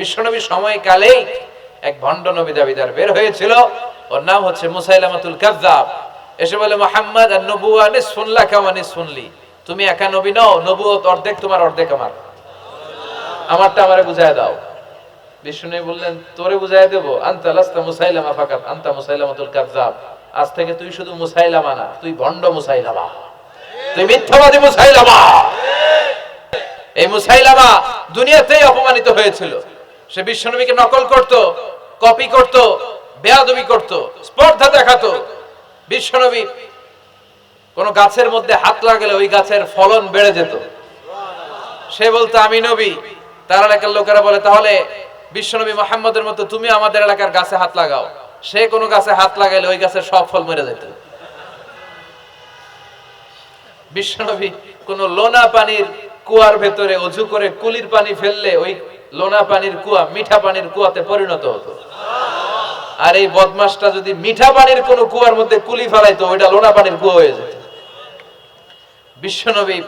বিশ্বনবীর সময়কালেই এক ভণ্ড নবী দাবিদার বের হয়েছিল। ওর নাম হচ্ছে মুসাইলামাতুল কাজ্জাব। এসে বলে, মোহাম্মদ, আর নবুয়া নিসফুন লাকা ওয়া নিসফুন লি। তুমি একা নবী নও, নবুয়ত অর্ধেক তোমার, অর্ধেক আমার। আমারটা আমারে বুঝায় দাও। বিষ্ণু বললেন, তোরে বুঝাই দেবো। আন্তা লাস্তা মুসাইলামা ফাকাত, আন্তা মুসাইলামাতুল কাজ্জাব। আজ থেকে তুই শুধু মুসাইলামা না, তুই ভণ্ড মুসাইলামা। তুই মিথ্যাবাদী মুসাইলামা। এই মুসাইলামা দুনিয়াতেই অপমানিত হয়েছিল। সে বিশ্বনবীকে নকল করত কপি করত, বেয়াদবি করত, স্পর্ধা দেখাতো। বিশ্বনবী কোন গাছের মধ্যে হাত লাগালে ওই গাছের ফলন বেড়ে যেত। সে বলতো, আমি নবী। তার এলাকার লোকেরা বলে, তাহলে বিশ্বনবী মোহাম্মদের মতো তুমি আমাদের এলাকার গাছে হাত লাগাও। সে কোনো গাছে হাত লাগাইলে ওই গাছের সব ফল মেরে যেত। বিশ্বনবী কোন লোনা পানির কুয়ার ভেতরে অজু করে কুলির পানি ফেললে ওই লোনা পানির কুয়া মিঠা পানির কুয়াতে পরিণত হতো। আর এই বদমাসটা যদি মিঠা পানির কোন কুয়ার মধ্যে কুলি ফেলাইতো, ওইটা লোনা পানির কুয়া হয়ে যেত। বিশ্বনবী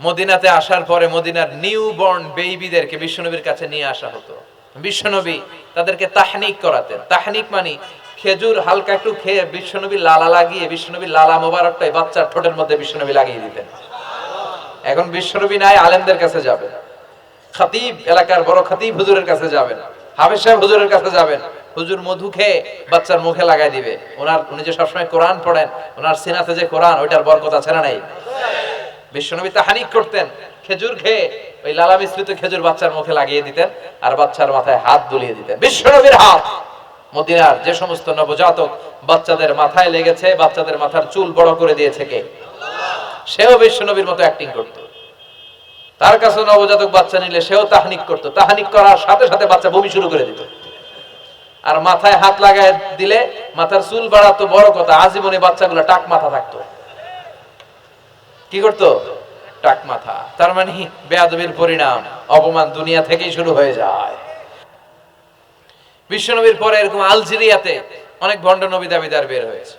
মদিনাতে আসার পরে মদিনার নিউ বর্ন বেবিদেরকে বিশ্বনবীর কাছে নিয়ে আসা হতো। বিশ্বনবী তাদেরকে তাহনিক করাতেন। তাহনিক মানে খেজুর হালকা একটু খেয়ে বিশ্বনবী লালা লাগিয়ে বিশ্বনবী লালা মোবারকটাই বাচ্চার ঠোঁটের মধ্যে বিশ্বনবী লাগিয়ে দিতেন। এখন বিশ্বনবী নাই, আলেমদের কাছে যাবেন। খতিব, এলাকার বড় খতিব হুজুরের কাছে যাবেন। হাফেজ সাহেব হুজুরের কাছে যাবেন। হুজুর মধু খেয়ে বাচ্চার মুখে লাগাই দিবে। ওনার, উনি যে সবসময় কোরআন পড়েন, ওনার সিনাতে যে কোরআন, ওইটার বরকত আছে না নাই? বিশ্বনবী তাহানিক করতেন, খেজুর খেয়ে ওই লালা মিশ্রিত খেজুর বাচ্চার মুখে লাগিয়ে দিতেন আর বাচ্চার মাথায় হাত দুলিয়ে দিতেন। বিশ্বনবীর হাত! মদিনার যে সমস্ত নবজাতক বাচ্চাদের মাথায় লেগেছে, বাচ্চাদের মাথার চুল বড় করে দিয়েছে কে? সেও বিশ্বনবীর মতো অ্যাক্টিং করত। তার কাছে নবজাতক বাচ্চা নিলে সেও তাহানিক করত। তাহানিক করার সাথে সাথে বাচ্চা বমি শুরু করে দিত। আর মাথায় হাত লাগায় দিলে মাথার চুল বাড়াতো বড় কথা, আজীবনে বাচ্চাগুলো টাক মাথা থাকতো। কি করতো? টাক মাথা। তার মানে বেয়াদবির পরিণাম, অপমান দুনিয়া থেকেই শুরু হয়ে যায়। বিশ্বনবীর পরে এরকম আলজেরিয়াতে অনেক ভণ্ড নবী দাবিদার বের হয়েছে।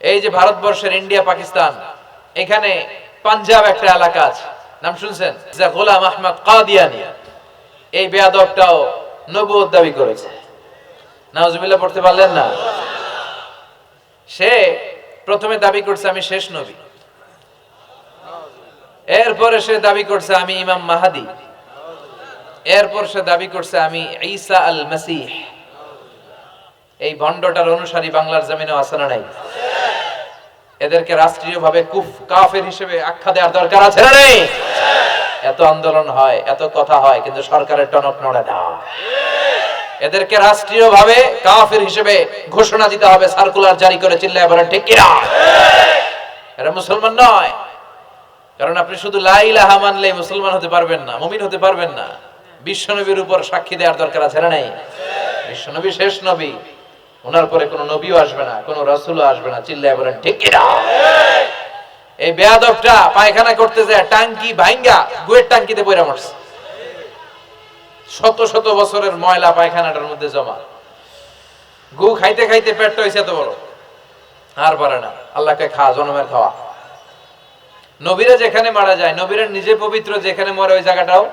এই যে ভারতবর্ষের ইন্ডিয়া, পাকিস্তান এখানে পাঞ্জাব একটা এলাকা আছে। নাম শুনছেন? গোলাম আহমদ কাদিয়ানি। এই বেয়াদবটাও নবুয়ত দাবি করেছে। নাউজুবিল্লাহ, পড়তে পারলেন না? সে প্রথমে দাবি করছে, আমি শেষ নবী। এরপরে সে দাবি করছে, আমি ইমাম মাহাদি। এরপর সে দাবি করছে, আমি ঈসা আল মাসিহ এই ভণ্ডটার অনুসারী বাংলার জমিনে আছে না নাই? এদেরকে রাষ্ট্রীয়ভাবে কুফ, কাফের হিসেবে আখ্যা দেওয়ার দরকার আছে না নেই? এত আন্দোলন হয়, এত কথা হয়, কিন্তু সরকারের টনক নড়ে না। এদেরকে রাষ্ট্রীয়ভাবে কাফের হিসেবে ঘোষণা দিতে হবে, সার্কুলার জারি করে চিল্লায় বলেন, ঠিক কিনা? এরা মুসলমান নয়। কারণ আপনি শুধু লাইলাহা মানলে মুসলমান হতে পারবেন না, মুমিন হতে পারবেন না। বিশ্বনবীর উপর সাক্ষী দেওয়ার দরকার আছে না নাই? বিশ্বনবী শেষ নবী। ওনার পরে কোনো নবীও আসবে না, কোনো রাসূলও আসবে না, চিল্লায় বলেন, ঠিক এই বেয়াদবটা পায়খানা করতে যায়, টাঙ্কি ভাঙ্গা গুয়ের টাঙ্কিতে পয়রা মরছে। শত শত বছরের ময়লা পায়খানাটার মধ্যে জমা। গু খাইতে খাইতে পেটটা হয়েছে এত বড়। আর পারে না, আল্লাহকে খা, জনমের খাওয়া। নবীরা যেখানে মারা যায়, নবীরা নিজে পবিত্র, যেখানে মরে ওই জায়গাটাও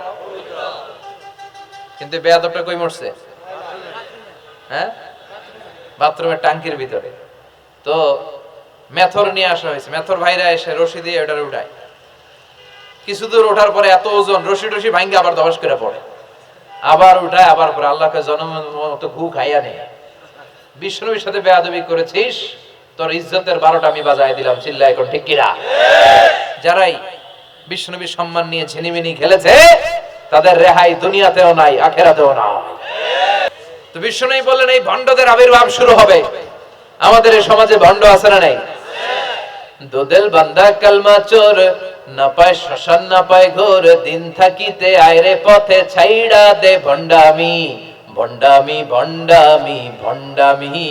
কিন্তু বেয়াদবটা কই মরছে? হ্যাঁ? বাথরুমের টাঙ্কির ভিতরে। তো মেথর নিয়ে আসা হয়েছে। মেথর ভাইরা এসে রশি দিয়ে ওটার উঠায়। কিছু দূর ওঠার পরে এত ওজন, রশি রশি ভাঙ্গে আবার দবাস করে পড়ে। আবার উঠায়, আবার পরে আল্লাহকে জনম মতো ঘু খাইয়া নেয়। বিষ্ণুর সাথে বেয়াদবি করেছিস, তোর ইজ্জতের বারোটা আমি বাজায় দিলাম চিল্লা এখন ঠিক যারাই বিষ্ণুবীর সম্মান নিয়ে ঝিনিমিনি খেলেছে, তাদের রেহাই দুনিয়াতেও নাই, আখেরাতেও নাই। তো বিষ্ণু বললেন, এই ভণ্ডদের আবির্ভাব শুরু হবে। আমাদের এই সমাজে ভণ্ড আছে না নাই? দুদেল বান্দা কালমা চোর, না পায় শ্মশান, না পায় ঘোর, দিন থাকিতে আয়রে পথে ছাইড়া দে ভণ্ডামি। ভণ্ডামি ভণ্ডামি ভণ্ডামি,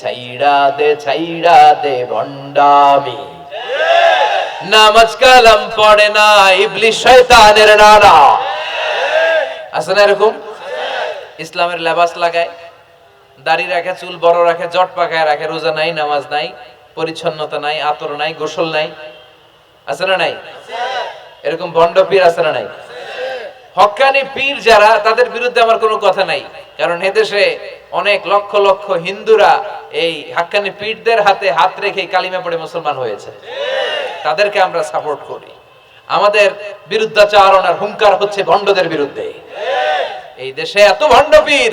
ছাইড়া দে ছাইড়া দে ভণ্ডামি। নামাজ কালাম পড়ে না ইবলিশ শয়তানের নানা। আছে না এরকম? ইসলামের লেবাস লাগায়, দাড়ি রাখে, চুল বড় রাখে, জট পাকায় রাখে, রোজা নাই, নামাজ নাই, পরিচ্ছন্নতা নাই, আতর নাই, গোসল নাই। আছে না নাই? এরকম ভণ্ড পীর আছে না নাই? হক্কানি পীর যারা, তাদের বিরুদ্ধে আমার কোনো কথা নাই। কারণ এদেশে অনেক লক্ষ লক্ষ হিন্দুরা এই হাক্কানি পীরদের হাতে হাত রেখে কালিমা পড়ে মুসলমান হয়েছে। তাদেরকে আমরা সাপোর্ট করি। আমাদের বিরুদ্ধাচারণ আর হুঙ্কার হচ্ছে ভণ্ডদের বিরুদ্ধে। এই দেশে এত ভণ্ড পীর,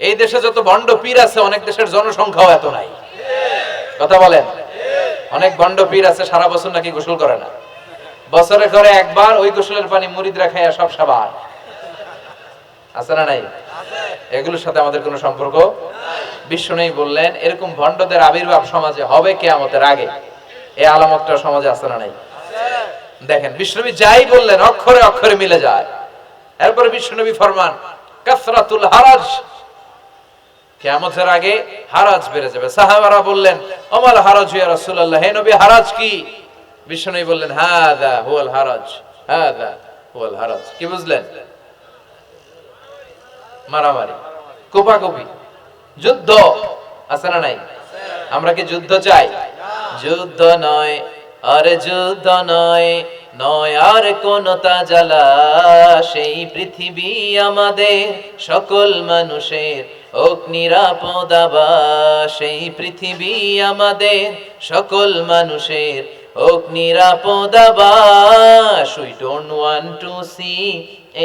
এই দেশে যত ভণ্ড পীর আছে, অনেক দেশের জনসংখ্যাও এত নাই। কথা বলেন? অনেক ভণ্ড পীর আছে, সারা বছর নাকি গোসল করে না। বছরে করে একবার ওই গোসলের পানি মুরিদরা খাইয়া সব সাবার আছে না নাই? এগুলোর সাথে আমাদের কোনো সম্পর্ক বিশ্ব নেই বললেন, এরকম ভণ্ডদের আবির্ভাব সমাজে হবে কে কেয়ামতের আগে। এই আলামতটা সমাজে আছে না নাই? দেখেন বিষ্ণবী যাই বললেন, অক্ষরে অক্ষরে মিলে যায়। এরপরে বিষ্ণবী ফরমান, কাসরাতুল হারাজ। আগে হারাজ বেড়ে যাবে। সাহাবারা বললেন ওমাল হারাজ ইয়া রাসূলুল্লাহ, হে নবী, হারাজ কি? বিষ্ণু বললেন হুয়াল হারাজ হুয়াল হারাজ। কি বুঝলেন? মারামারি, কোপাকুপি, যুদ্ধ আছে না নাই? আমরা কি যুদ্ধ চাই? যুদ্ধ নয়। আরে যুদ্ধ নয় নয় আর কোন তাজালা। সেই পৃথিবী আমাদের সকল মানুষের ওক নিরাপদাবা সেই পৃথিবী আমাদের সকল মানুষের ওক নিরাপদাবাস we don't want to see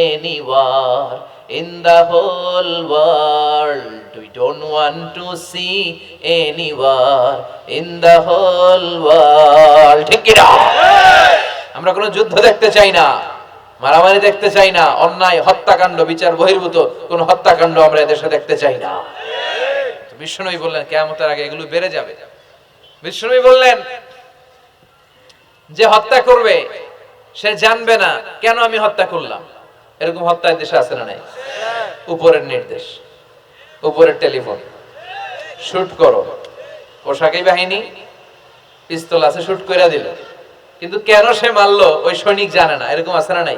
any war in the whole world. We don't want to see any war in the whole world. ঠিক কি না? আমরা কোনো যুদ্ধ দেখতে চাই না মারামারি দেখতে চাই না অন্যায় হত্যাকাণ্ড বিচার বহির্ভূত কোন হত্যাকাণ্ড আমরা এদেশে দেখতে চাই না। বিষ্ণুই বললেন কেয়ামতের আগে এগুলো বেড়ে যাবে। বিষ্ণুই বললেন যে হত্যা করবে সে জানবে না কেন আমি হত্যা করলাম। এরকম হত্যা দেশে আছে না নাই? উপরের নির্দেশ। উপরের টেলিফোন। শুট করো। পোশাকি বাহিনী, পিস্তল আছে, শুট করে দিল। কিন্তু কেন সে মারলো, ওই সৈনিক জানে না, এরকম আছে না নাই?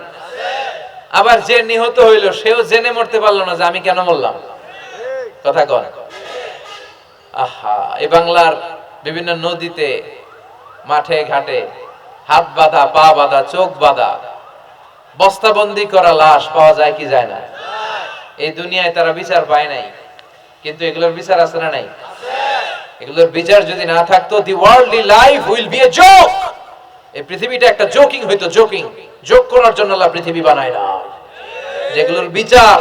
আবার যে নিহত হইল, সেও জেনে মরতে পারল না যে আমি কেন মরলাম। কথা কন। আহা, এই বাংলার বিভিন্ন নদীতে, মাঠে, ঘাটে, হাত বাঁধা, পা বাঁধা, চোখ বাঁধা, বস্তাবন্দি করা লাশ পাওয়া যায় কি যায় না? এই দুনিয়ায় তারা বিচার পায় নাই। কিন্তু এগুলোর বিচার আছে না নাই? এগুলোর বিচার যদি না থাকতো the worldly life will be a joke এই পৃথিবীটা একটা জোকিং হইতো জোকিং জোক করার জন্য আল্লাহ পৃথিবী বানায় না। যেগুলোর বিচার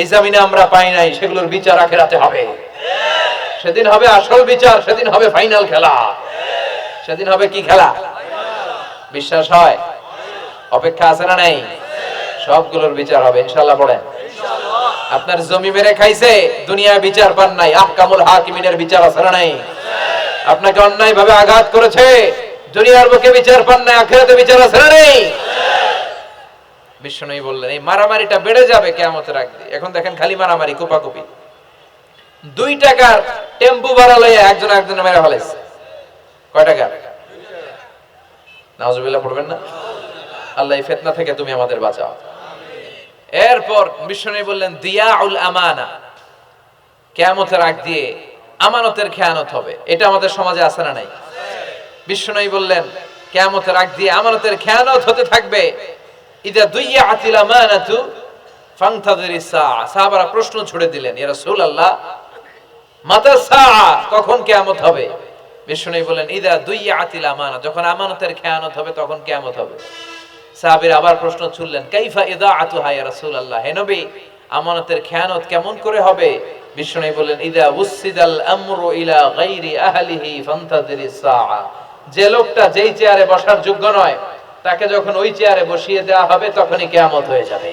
এই জামিনে আমরা পাই নাই, সেগুলোর বিচার আখেরাতে হবে। সেদিন হবে আসল বিচার, সেদিন হবে ফাইনাল খেলা। সেদিন হবে কি খেলা? বিশ্বাস হয়? অপেক্ষা আছে না নাই? সবগুলোর বিচার হবে ইনশাল্লাহ পড়েন। আপনার জমি মেরে খাইছে দুনিয়ায় বিচার পান নাই, আহকামুল হাকিমিনের বিচার আছে নাই? আপনাকে অন্যায় ভাবে আঘাত করেছে, দুনিয়ার বুকে বিচার পান নাই, আখেরাতে বিচার আছে নেই? বিষ্ণুই বললেন, এই মারামারিটা বেড়ে যাবে কেমতের আগে এখন দেখেন খালি মারামারি, কোপাকুপি। দুই টাকার টেম্পু ভাড়া লইয়া একজন একজন মেরে ফেলেছে কয় টাকা? নাউজুবিল্লাহ, পড়বেন না? আল্লাহ এই ফেতনা থেকে তুমি আমাদের বাঁচাও। এরপর বিষ্ণু বললেন, দিয়াউল আমানা। কেয়ামতের আগ দিয়ে আমানতের খেয়ানত হবে। এটা আমাদের সমাজে আছে না নাই? বিষ্ণু বললেন, কেয়ামতের আগ দিয়ে আমানতের খেয়ানত হতে থাকবে। ইদা দুইয়া আতিল আমানাতু সাহাবারা প্রশ্ন ছুড়ে দিলেন মাতা কখন হবে? ইদা দুইয়া আতিল আমানা। যখন আমানতের খেয়ানত হবে, তখন কেয়ামত হবে। সাহাবীর আবার প্রশ্ন ছুড়লেন, কাইফা ইদা আতুহা ইয়া রাসূলুল্লাহ? হে নবী, আমানতের খেয়ানত কেমন করে হবে? বিষ্ণু বললেন, ইদা উসিদাল আমরু ইলা গায়রি আহলিহি ফান্তাদিরিস সাআ। যে লোকটা যেই চেয়ারে বসার যোগ্য নয়, তাকে যখন ওই চেয়ারে বসিয়ে দেওয়া হবে, তখনই কেয়ামত হয়ে যাবে।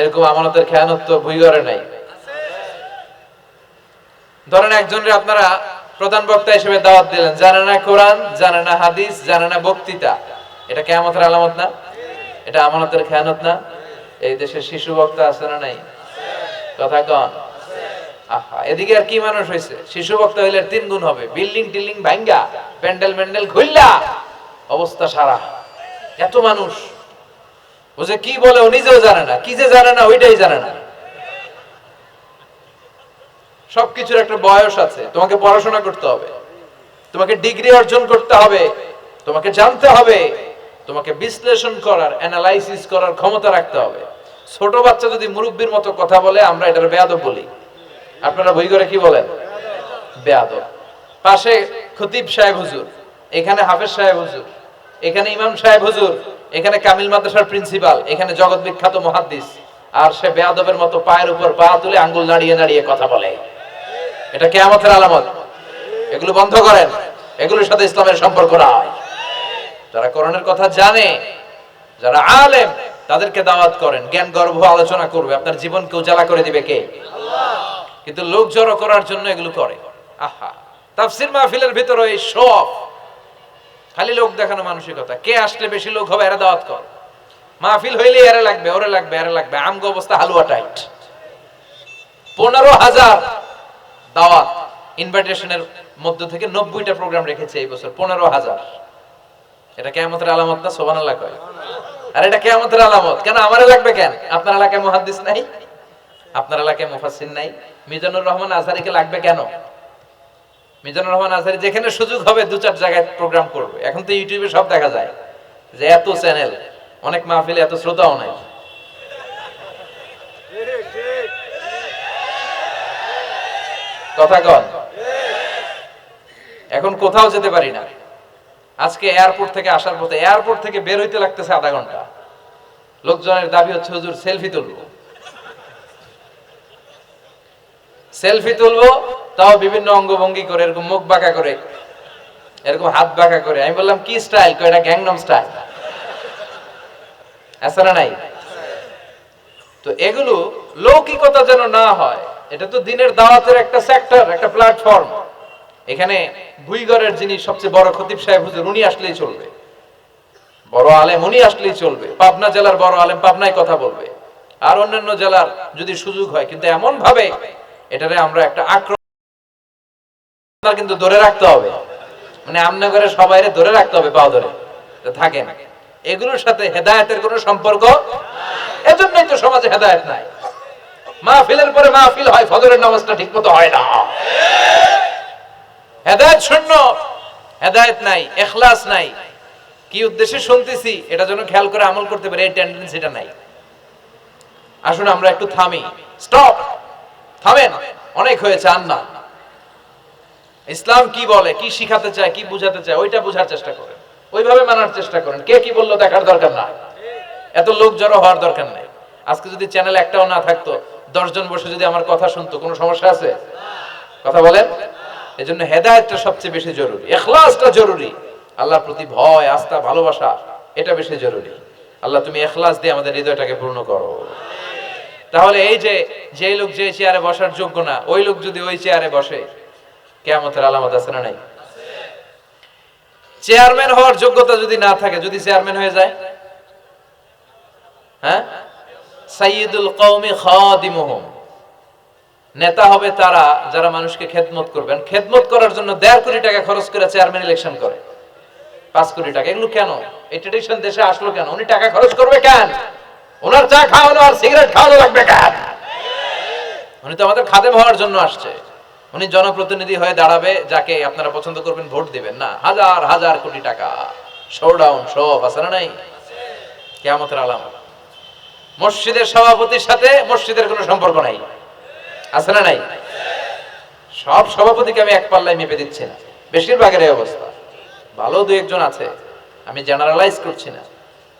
এরকম আমানতের খেয়ানত তো ভুই করে নাই। ধরেন একজনের আপনারা প্রধান বক্তা হিসেবে দাওয়াত দিলেন, জানে না কোরআন, জানে না হাদিস, জানে না বক্তৃতা। এটা কেয়ামতের আলামত না? এটা আমানতের খেয়ানত না? এই দেশে শিশু বক্তা আছে না নাই? কথা কন। এদিকে আর কি মানুষ হয়েছে শিশু হইলে তিন গুণ হবে। বিল্ডিং টিল্ডিং ভাঙ্গা, প্যান্ডেল ম্যান্ডেল অবস্থা সারা। এত মানুষ। ও যে কি বলে ও নিজেও জানে না। কি যে জানে না, ওইটাই জানে না। সবকিছুর একটা বয়স আছে। তোমাকে পড়াশোনা করতে হবে। তোমাকে ডিগ্রি অর্জন করতে হবে। তোমাকে জানতে হবে। তোমাকে বিশ্লেষণ করার অ্যানালাইসিস করার ক্ষমতা রাখতে হবে। ছোট বাচ্চা যদি মুরব্বীর মতো কথা বলে, আমরা এটার বেয়াদব বলি। আপনারা বই করে কি বলেন? বেয়াদব। পাশে খতিব সাহেব হুজুর, এখানে হাফেজ সাহেব হুজুর, এখানে ইমাম সাহেব হুজুর, এখানে কামিল মাদ্রাসার প্রিন্সিপাল, এখানে জগৎ বিখ্যাত মহাদ্দিস। আর সে বেয়াদবের মতো পায়ের উপর পা তুলে আঙ্গুল দাঁড়িয়ে দাঁড়িয়ে কথা বলে। এটা কেয়ামতের আলামত। এগুলো বন্ধ করেন। এগুলোর সাথে ইসলামের সম্পর্ক নাই। যারা কোরআনের কথা জানে, যারা আলেম, তাদেরকে দাওয়াত করেন। জ্ঞান গর্ভ আলোচনা করবে। আপনার জীবনকে উজালা করে দিবে কে? কিন্তু লোক জড়ো করার জন্য এগুলো করে। আহা! তাফসির মাহফিলের ভিতরে এই সব খালি লোক দেখানো মানসিকতা। কে আসলে বেশি লোক হবে, এরা দাওয়াত কর। মাহফিল হইলে এরা লাগবে, ওরে লাগবে, এরা লাগবে। আমগো অবস্থা হালুয়া টাইট। পনেরো হাজার দাওয়াত ইনভাইটেশনের মধ্য থেকে নব্বইটা প্রোগ্রাম রেখেছে এই বছর, পনেরো হাজার। এটা কেমতের আলামত না? সোবান আল্লাহ কয়। আর এটা কেমতের আলামত। কেন আমার লাগবে কেন? আপনার এলাকায় মুহাদ্দিস নাই? আপনার এলাকায় মুফাসসির নাই? মিজানুর রহমান আজহারিকে লাগবে কেন? মিজানুর রহমান আজহারি যেখানে সুযোগ হবে দু চার জায়গায় প্রোগ্রাম করবে। এখন তো ইউটিউবে সব দেখা যায় যে এত চ্যানেল অনেক মাহফিলে এত শ্রোতাও নাই। কথা কন। এখন কোথাও যেতে পারি না। আজকে এয়ারপোর্ট থেকে আসার পথে এয়ারপোর্ট থেকে বের হইতে লাগতেছে আধা ঘণ্টা। লোকজনের দাবি হচ্ছে, হুজুর, সেলফি তুলবো। সেলফি তুলবো, তাও বিভিন্ন অঙ্গভঙ্গি করে, এরকম মুখ বাঁকা করে, এরকম হাত বাঁকা করে। আমি বললাম, কি স্টাইল? এটা গ্যাংনম স্টাইল। আছে না নাই? তো এগুলো লৌকিকতা যেন না হয়, এটা তো দিনের দাওয়াতের একটা সেক্টর একটা প্ল্যাটফর্ম এখানে ভুইগড়ের যিনি সবচেয়ে বড় খতিব সাহেব হুজুর, উনি আসলেই চলবে। বড় আলেম উনি আসলেই চলবে। পাবনা জেলার বড় আলেম পাবনায় কথা বলবে। আর অন্যান্য জেলার যদি সুযোগ হয়, কিন্তু এমন ভাবে এটারে আমরা একটা আক্রমণ কিন্তু ধরে রাখতে হবে। মানে আমনগরে সবাই ধরে রাখতে হবে পাও ধরে। তো থাকেন। এগুলোর সাথে হেদায়েতের কোনো সম্পর্ক এজন্যই তো সমাজে হেদায়েত নাই। মাহফিলের পরে মাহফিল হয়, ফজরের নামাজটা ঠিক মতো হয় না। হেদায়েত শূন্য। হেদায়েত নাই, এখলাস নাই। কি উদ্দেশ্যে শুনতেছি? এটা যেন খেয়াল করে আমল করতে পারে, এই টেন্ডেন্সিটা নাই। আসুন আমরা একটু থামি। স্টপ থামেন। অনেক হয়েছে আর না। ইসলাম কি বলে? কি শিখাতে চায়? কি বুঝাতে চায়? ওইটা বোঝার চেষ্টা করেন। ওইভাবে মানার চেষ্টা করেন। কে কি বলল দেখার দরকার না এত লোক জড়ো হওয়ার দরকার নাই। আজকে যদি চ্যানেল একটাও না থাকতো, দশজন বসে যদি আমার কথা শুনতো, কোনো সমস্যা আছে? কথা বলেন। এজন্য হেদায়েতটা সবচেয়ে বেশি জরুরি, এখলাসটা জরুরি। আল্লাহর প্রতি ভয়, আস্থা, ভালোবাসা, এটা বেশি জরুরি। আল্লাহ, তুমি এখলাস দিয়ে আমাদের হৃদয়টাকে পূর্ণ করো। তাহলে এই যে যে লোক যে চেয়ারে বসার যোগ্য না, ওই লোক যদি ওই চেয়ারে বসে, কেয়ামতের আলামত আছে না নাই? চেয়ারম্যান হওয়ার যোগ্যতা যদি না থাকে, যদি চেয়ারম্যান হয়ে যায়? হ্যাঁ? সাইয়্যিদুল কওমি খাদিমুহুম। নেতা হবে তারা যারা মানুষকে খেদমত করবেন। খেদমত করার জন্য দেড় কোটি টাকা খরচ করে চেয়ারম্যান ইলেকশন করে। পাঁচ কোটি টাকা। এগুলো কেন? এই ট্রেডিশন দেশে আসলো কেন? উনি টাকা খরচ করবে কেন? ওনার চা খাওয়ানো আর সিগারেট খাওয়ানো লাগবে কেন? উনি তো আমাদের খাদেম হওয়ার জন্য আসছে। উনি জনপ্রতিনিধি হয়ে দাঁড়াবে, যাকে আপনারা পছন্দ করবেন, ভোট দিবেন না। হাজার হাজার কোটি টাকা। শোডাউন সব আছে না নাই? কেয়ামতের আলাম মসজিদের সভাপতির সাথে মসজিদের কোনো সম্পর্ক নাই। আছে না নাই? সব সভাপতিকে আমি এক পাল্লায় মেপে দিচ্ছি না। বেশিরভাগের এই অবস্থা। ভালো দু একজন আছে, আমি জেনারেলাইজ করছি না।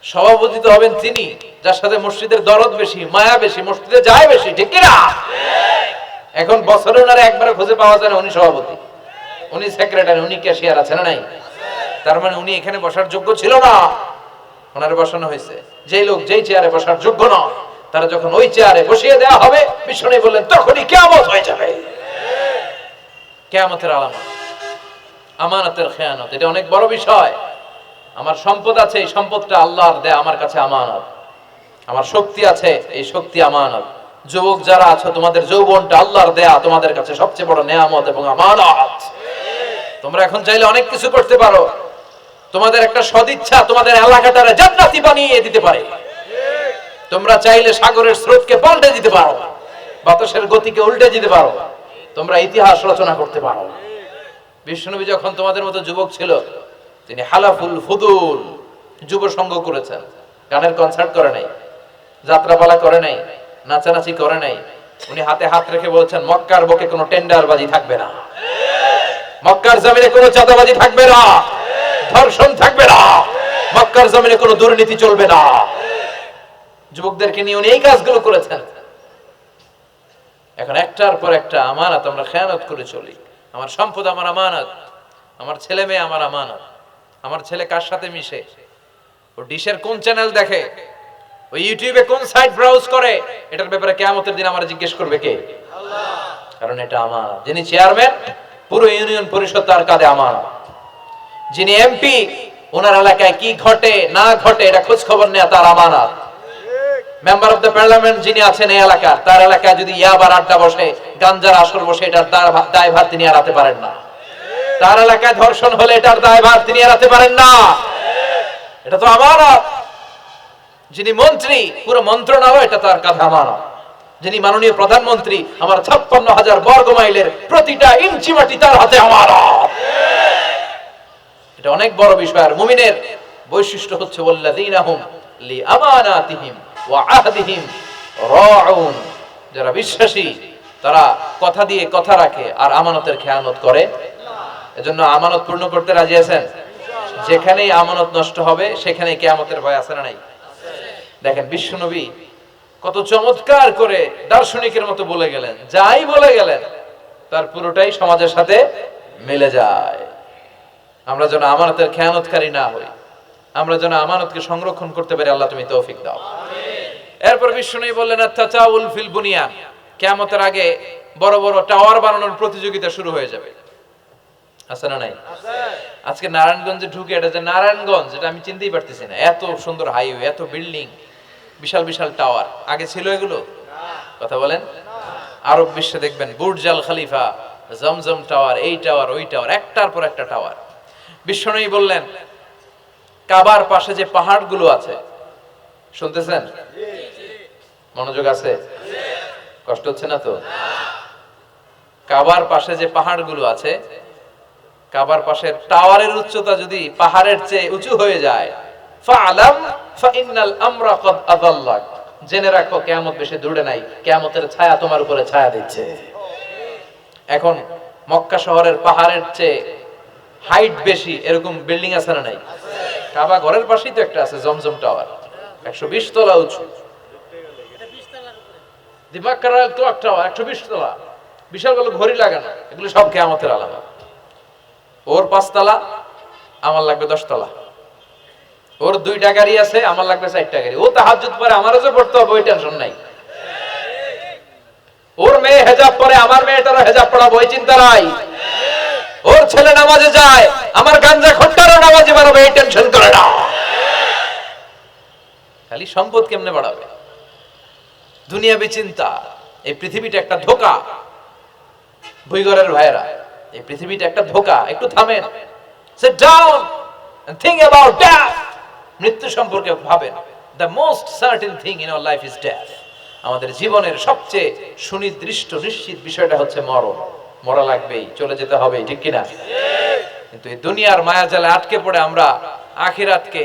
সভাপতি তো হবেন তিনি, যার সাথে মসজিদের দরদ বেশি, মায়া বেশি, মসজিদে যায় বেশি, ঠিক কিনা? এখন বছরে ওনারা একবারে খুঁজে পাওয়া যায় না উনি সভাপতি। উনি সেক্রেটারি উনি ক্যাশিয়ার আছে না নাই? তার মানে উনি এখানে বসার যোগ্য ছিল না। ওনারে বসানো হয়েছে। যেই লোক, যেই চেয়ারে বসার যোগ্য না তারা যখন ওই চেয়ারে বসিয়ে দেওয়া হবে বিষ্ণু বললেন, তখনই কেমত হয়ে যাবে। কেয়ামতের আলামত, আমানতের খেয়ানত, এটা অনেক বড় বিষয়। আমার সম্পদ আছে, এই সম্পদটা আল্লাহর দেয়, আমার কাছে আমানত। আমার শক্তি আছে, এই শক্তি আমানত। যুবক যারা আছো, তোমাদের যৌবনটা আল্লাহর দেয়া, তোমাদের কাছে সবচেয়ে বড় নেয়ামত এবং আমানত। তোমরা এখন চাইলে অনেক কিছু করতে পারো। তোমাদের একটা সদিচ্ছা তোমাদের এলাকাটারে জান্নাতি বানিয়ে দিতে পারে। তোমরা চাইলে সাগরের স্রোতকে পাল্টে দিতে পারো, বাতাসের গতিকে উল্টে দিতে পারো, তোমরা ইতিহাস রচনা করতে পারো বিষ্ণুনবী যখন তোমাদের মতো যুবক ছিল, তিনি হালাফুল ফুদুল যুব সংঘ করেছেন। গানের কনসার্ট করে নাই, যাত্রাপালা করে নাই, নাচানাচি করে নাই। উনি হাতে হাত রেখে বলছেন, মক্কার বুকে কোনো টেন্ডারবাজি থাকবে না। মক্কার জমিনে কোনো চাঁদাবাজি থাকবে না। ধর্ষণ থাকবে না। মক্কার জমিনে কোনো দুর্নীতি চলবে না। যুবকদেরকে নিয়ে উনি এই কাজগুলো করেছেন। এখন একটার পর একটা আমানত, আমরা খেয়ানত করে চলি। আমার সম্পদ আমার আমানত, আমার ছেলে মেয়ে আমার আমানত, আমার ছেলে কার সাথে মিশে? ও ডিশের কোন চ্যানেল দেখে? ও ইউটিউবে কোন সাইট ব্রাউজ করে? এটার ব্যাপারে কেয়ামতের দিন আমার জিজ্ঞেস করবে কে? কারণ এটা আমার যিনি চেয়ারম্যান পুরো ইউনিয়ন পরিষদ তার কাঁধে আমার যিনি এমপি ওনার এলাকায় কি ঘটে, না ঘটে, এটা খোঁজ খবর নেওয়া তার আমানত। মেম্বার অফ দ্য পার্লামেন্ট যিনি আছেন এই এলাকার, তার এলাকায় যদি ইয়াবার আড্ডা বসে, গাঞ্জার আসর বসে, এটার দায়ভার তিনি এড়াতে পারেন না। তার এলাকায় ধর্ষণ হলে এটার দায়ভার তিনি এড়াতে পারেন না। এটা তো আমানত। যিনি মন্ত্রী, পুরো মন্ত্রণালয় এটা তার কাঁধে আমানত। যিনি মাননীয় প্রধানমন্ত্রী, আমার ছাপ্পান্ন হাজার বর্গ মাইলের প্রতিটা ইঞ্চি মাটি তার হাতে আমানত। এটা অনেক বড় বিষয়। আর মুমিনের বৈশিষ্ট্য হচ্ছে ওয়াল্লাযীনাহুম লিআমানাতিহিম। ওয়া যারা বিশ্বাসী, তারা কথা দিয়ে কথা রাখে আর আমানতের খেয়ানত করে। এজন্য আমানত পূর্ণ করতে রাজি আছেন? যেখানেই আমানত নষ্ট হবে সেখানে কিয়ামতের ভয় আছে না নাই? দেখেন, বিশ্বনবী কত চমৎকার করে দার্শনিকের মতো বলে গেলেন। যাই বলে গেলেন, তার পুরোটাই সমাজের সাথে মিলে যায়। আমরা যেন আমানতের খেয়ানতকারী না হই। আমরা যেন আমানতকে সংরক্ষণ করতে পারি, আল্লাহ তুমি তৌফিক দাও। এরপর বিষ্ণু বললেন তাচাউল ফিল বুনিয়ান কিয়ামতের আগে বড় বড় টাওয়ার বানানোর প্রতিযোগিতা শুরু হয়ে যাবে। আছে না নাই? আজকে নারায়ণগঞ্জে ঢুকে এটা যে নারায়ণগঞ্জ, এটা আমি চিনতেই পারতেছি না। এত সুন্দর হাইওয়ে, এত বিল্ডিং, বিশাল বিশাল টাওয়ার। আগে ছিল এগুলো? কথা বলেন। আরব বিশ্বে দেখবেন, Burj al Khalifa, Zamzam tower, এই টাওয়ার, ওই টাওয়ার, একটার পর একটা টাওয়ার। বিশ্বনয়ী বললেন, কাবার পাশে যে পাহাড়গুলো আছে শুনতেছেন? মনোযোগ আছে? কষ্ট হচ্ছে না তো? কাবার পাশে যে পাহাড়গুলো আছে, কাবার পাশে টাওয়ারের উচ্চতা যদি পাহাড়ের চেয়ে উঁচু হয়ে যায় জেনে রাখো, কিয়ামত বেশি দূরে নাই, কিয়ামতের ছায়া তোমার উপরে ছায়া দিচ্ছে। এখন মক্কা শহরের পাহাড়ের চেয়ে হাইট বেশি, এরকম বিল্ডিং আছে না নাই? কাবা ঘরের পাশেই তো একটা আছে, জমজম টাওয়ার। একশো বিশ তলা উঁচু। দিমাগ তলা। বিশাল ঘড়ি এগুলো সব আলামত ওর আমার লাগবে ওর দুইটা গাড়ি আছে, আমার লাগবে চারটা গাড়ি। ও পরে আমারও যে পড়তে হবে, ওই টেনশন নাই। ওর মেয়ে হেজাব পরে, আমার মেয়েটারও হেজাব পড়াবো, ওই চিন্তা নাই। ওর ছেলে নামাজে যায়, আমার গাঞ্জা খট্টারও নামাজে বাড়াবে এই টেনশন করে না। খালি সম্পদ কেমনে বাড়াবে? দুনিয়া চিন্তা, এই পৃথিবীটা একটা ধোকা। ভুইগরের ভাইয়েরা, এই পৃথিবীটা একটা ধোকা, একটু থামেন। মৃত্যু সম্পর্কে ভাবেন। The most certain thing in our life is death আমাদের জীবনের সবচেয়ে সুনির্দিষ্ট, নিশ্চিত বিষয়টা হচ্ছে মরণ। মরা লাগবেই, চলে যেতে হবে, ঠিক কিনা? কিন্তু এই দুনিয়ার মায়াজালে আটকে পড়ে আমরা আখিরাতকে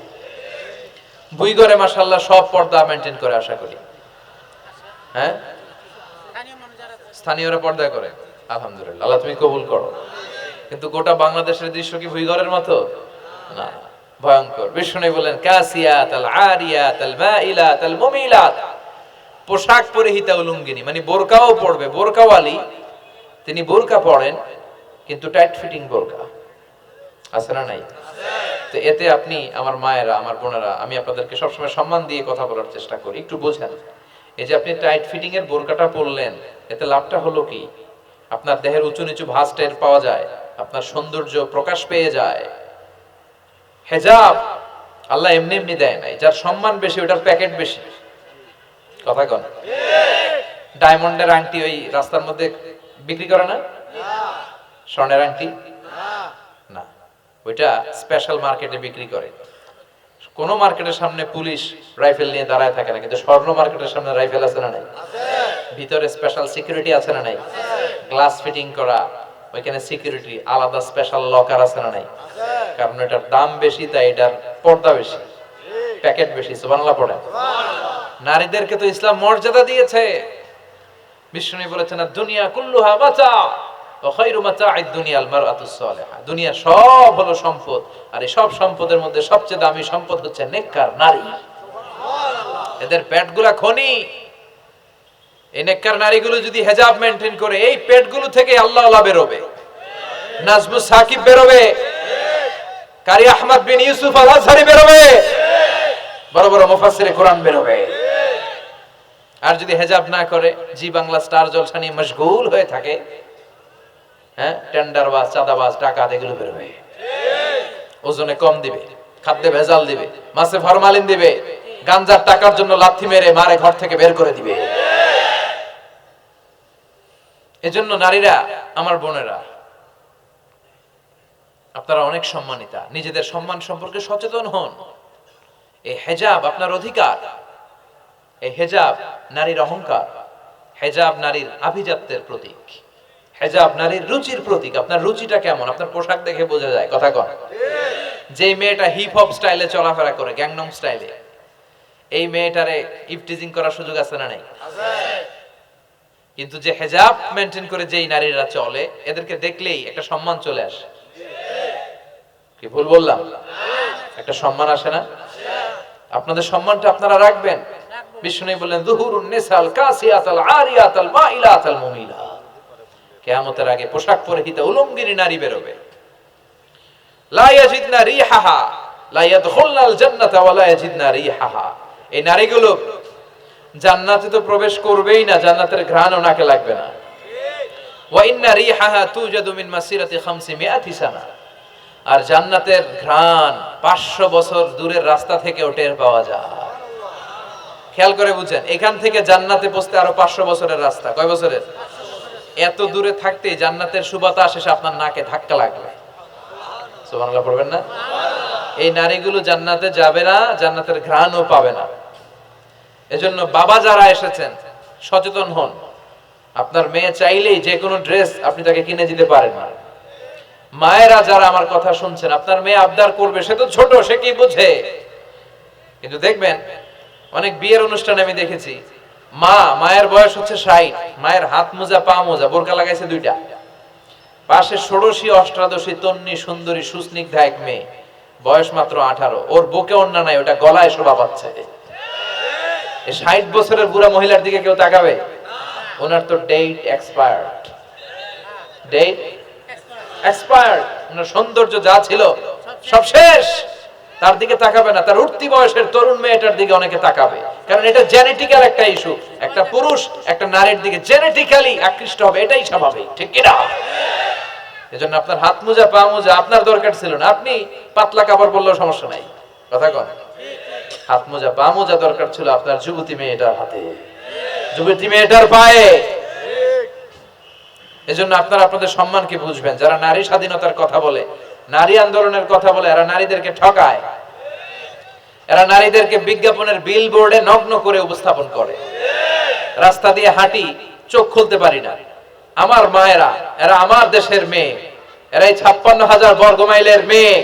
বুইগরে মাশাআল্লাহ সব পর্দা মেনটেন করে আশা করি। হ্যাঁ? স্থানীয়রা পর্দা করে। আলহামদুলিল্লাহ। আল্লাহ তুমি কবুল করো। কিন্তু গোটা বাংলাদেশের দৃশ্য কি ভুইগরের মতো? না। ভয়ঙ্কর। বিষ্ণু বলেন কাসিয়াত আল আরিয়াত আল মাইলাত আল মুমিলাত। পোশাক পরিহিতা উলঙ্গিনী। মানে বোরকাও পড়বে বোরকাওয়ালি, তিনি বোরকা পড়েন কিন্তু টাইট ফিটিং বোরকা। আছে না নাই? তো এতে আপনি আমার মায়েরা আমার বোনেরা আমি আপনাদেরকে সবসময় সম্মান দিয়ে কথা বলার চেষ্টা করি। একটু বোঝেন। এই যে আপনি টাইট ফিটিং এর বোরকাটা পরলেন এতে লাভটা হলো কি? আপনার দেহের উঁচু নিচু ভাঁজ টের পাওয়া যায় আপনার সৌন্দর্য প্রকাশ পেয়ে যায়। হেজাব আল্লাহ এমনি এমনি দেয় নাই যার সম্মান বেশি ওটার প্যাকেট বেশি। কথা কন। ডায়মন্ডের আংটি ওই রাস্তার মধ্যে বিক্রি করে না। স্বর্ণের আংটি? না। ওইটা স্পেশাল মার্কেটে বিক্রি করে। কোন মার্কেটের সামনে পুলিশ রাইফেল নিয়ে দাঁড়ায় থাকে না, কিন্তু স্বর্ণ মার্কেটের সামনে রাইফেল আছে না নাই? ভিতরে স্পেশাল সিকিউরিটি আছে না নাই? গ্লাস ফিটিং করা, ওইখানে সিকিউরিটি আলাদা স্পেশাল লকার আছে না নাই? কারণ এটার দাম বেশি, তাই এটার পর্দা বেশি, প্যাকেট বেশি, সুবহানাল্লাহ পড়ে। নারীদেরকে তো ইসলাম মর্যাদা দিয়েছে। বিষ্ণু বলেছেন দুনিয়া কুল্লুহা মাতা দুনিয়া সব হলো সম্পদ আর এই সব সম্পদের মধ্যে সবচেয়ে দামি সম্পদ হচ্ছে নেককার নারী। এদের পেটগুলা খনি। এই নেককার নারীগুলো যদি হেজাব মেনটেন করে এই পেটগুলো থেকে আল্লাহ বেরোবে। নাজমু সাকিব বেরোবে। কারি আহমদ বিন ইউসুফ আল আজহারি বেরোবে। বড় বড় মুফাসসিরে কোরআন বেরোবে। আর যদি হেজাব না করে জি বাংলা স্টার জলসা নিয়ে মশগুল হয়ে থাকে হ্যাঁ? এগুলো বেরোবে ওজনে কম দিবে, খাদ্যে ভেজাল দিবে ফরমালিন দিবে, গাঞ্জার টাকার জন্য লাথি মেরে মারে ঘর থেকে বের করে দিবে। এজন্য নারীরা, আমার বোনেরা, আপনারা অনেক সম্মানিতা, নিজেদের সম্মান সম্পর্কে সচেতন হন। এই হেজাব আপনার অধিকার। এই হেজাব নারীর অহংকার। হেজাব নারীর আভিজাত্যের প্রতীক। হেজাব নারীর রুচির প্রতীক, আপনার রুচিটা কেমন? আপনার পোশাক দেখে বোঝা যায়, কথা কন। যে মেয়েটা হিপ হপ স্টাইলে চলাফেরা করে গ্যাংনম স্টাইলে এই মেয়েটারে ইফটিজিং করার সুযোগ আছে না নাই? কিন্তু যে হেজাব মেনটেন করে যেই নারীরা চলে, এদেরকে দেখলেই একটা সম্মান চলে আসে। কি ভুল বললাম? একটা সম্মান আসে না? আপনাদের সম্মানটা আপনারা রাখবেন। বিষ্ণু বললেন, দুহুরুন নিসাল কাসিয়াতাল আরিয়াতাল মাইলাতাল মুমিলা। কিয়ামতের আগে পোশাক পরিহিত উলঙ্গিনী নারী বেরোবে। লা ইয়াজিদনা রিহাহা, লা ইয়াদখুলনাল জান্নাতা ওয়া লা ইয়াজিদনা রিহাহা। এই নারীগুলো জান্নাতে তো প্রবেশ করবেই না, জান্নাতের ঘ্রাণও নাকে লাগবে না। ওয়া ইন্না রিহাহা তুজাদু মাসিরাতি 500 সানা। আর জান্নাতের ঘ্রাণ 500 বছর দূরের রাস্তা থেকে টের পাওয়া যায়। খেয়াল করে বুঝেন এখান থেকে জান্নাতে পৌঁছতে আরও 500 বছরের রাস্তা। কয় বছরের? এত দূরে থাকতে জান্নাতের সুবাতাস এসে আপনার নাকে ধাক্কা লাগবে। সুবহানাল্লাহ পড়বেন না? এই নারীগুলো জান্নাতে যাবে না, জান্নাতের ঘ্রাণও পাবে না। এজন্য বাবা যারা এসেছেন, সচেতন হন। আপনার মেয়ে চাইলেই যে কোনো ড্রেস আপনি তাকে কিনে দিতে পারেন না। মায়েরা যারা আমার কথা শুনছেন, আপনার মেয়ে আবদার করবে, সে তো ছোট, সে কি বুঝে? কিন্তু দেখবেন, অনেক বিয়ের অনুষ্ঠানে আমি দেখেছি মা, মায়ের বয়স হচ্ছে ষাট। মায়ের হাত মোজা, পা মোজা, বোরকা লাগাইছে দুইটা। পাশে ষোড়শী, অষ্টাদশী তন্নি সুন্দরী সুস্নিগ্ধা এক মেয়ে। বয়স মাত্র আঠারো। ওর বুকে অন্যা নাই, ওটা গলায় শোভা পাচ্ছে। ষাট বছরের বুড়া মহিলার দিকে কেউ তাকাবে? ওনার তো ডেট এক্সপায়ার্ড ডেট এক্সপায়ার্ড ওনার সৌন্দর্য যা ছিল, সব শেষ। তার দিকে তাকাবে না। তার উঠতি বয়সের তরুণ মেয়েটার দিকে অনেকে তাকাবে। কারণ এটা জেনেটিক্যাল একটা ইস্যু একটা পুরুষ, একটা নারীর দিকে জেনেটিক্যালি আকৃষ্ট হবে, এটাই স্বাভাবিক, ঠিক কিনা এজন্য আপনার হাত মোজা, পা মোজা আপনার দরকার ছিল না, আপনি পাতলা কাপড় পরলেও সমস্যা নাই। কথা কন। হাত মোজা, পা মোজা দরকার ছিল আপনার যুবতী মেয়েটার হাতে। যুবতী মেয়েটার পায়ে। এজন্য আপনারা আপনাদের সম্মানকে বুঝবেন। যারা নারী স্বাধীনতার কথা বলে, নারী আন্দোলনের কথা বলে, এরা নারীদেরকে ঠকায়। এরা নারীদেরকে বিজ্ঞাপনের বিল বোর্ডে নগ্ন করে উপস্থাপন করে। রাস্তা দিয়ে হাঁটি, চোখ খুলতে পারি না। আমার মায়েরা, এরা আমার দেশের মেয়ে। এরা এই ছাপ্পান্ন হাজার বর্গ মাইলের মেয়ে।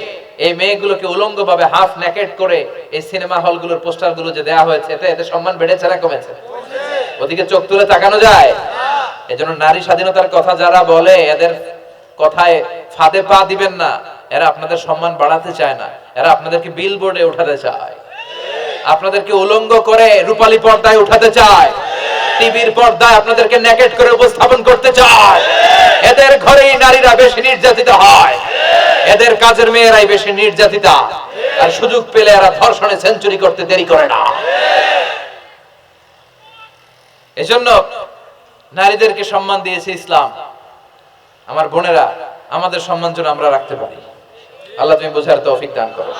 এই মেয়েগুলোকে উলঙ্গ ভাবে হাফ নেকেট করে এই সিনেমা হলগুলোর পোস্টারগুলো যে দেওয়া হয়েছে, এতে এদের সম্মান বেড়েছে না কমেছে? ওদিকে চোখ তুলে তাকানো যায়। এজন্য নারী স্বাধীনতার কথা যারা বলে, এদের কথায় ফাঁদে পা দিবেন না। এরা আপনাদের সম্মান বাড়াতে চায় না। এরা আপনাদেরকে বিল বোর্ডে উঠাতে চায়। আপনাদেরকে উলঙ্গ করে রূপালী পর্দায় উঠাতে চায়। টিভির পর্দায় আপনাদেরকে নেকেট করে উপস্থাপন করতে চায়। এদের ঘরেই নারীরা বেশি নির্যাতিত হয়। এদের কাজের মেয়েরাই বেশি নির্যাতিতা। আর সুযোগ পেলে এরা ধর্ষণে সেঞ্চুরি করতে দেরি করে না। এজন্য নারীদেরকে সম্মান দিয়েছে ইসলাম। আমার বোনেরা, আমাদের সম্মান যেন আমরা রাখতে পারি। আল্লাহ তুমি বোঝার তৌফিক দান করো।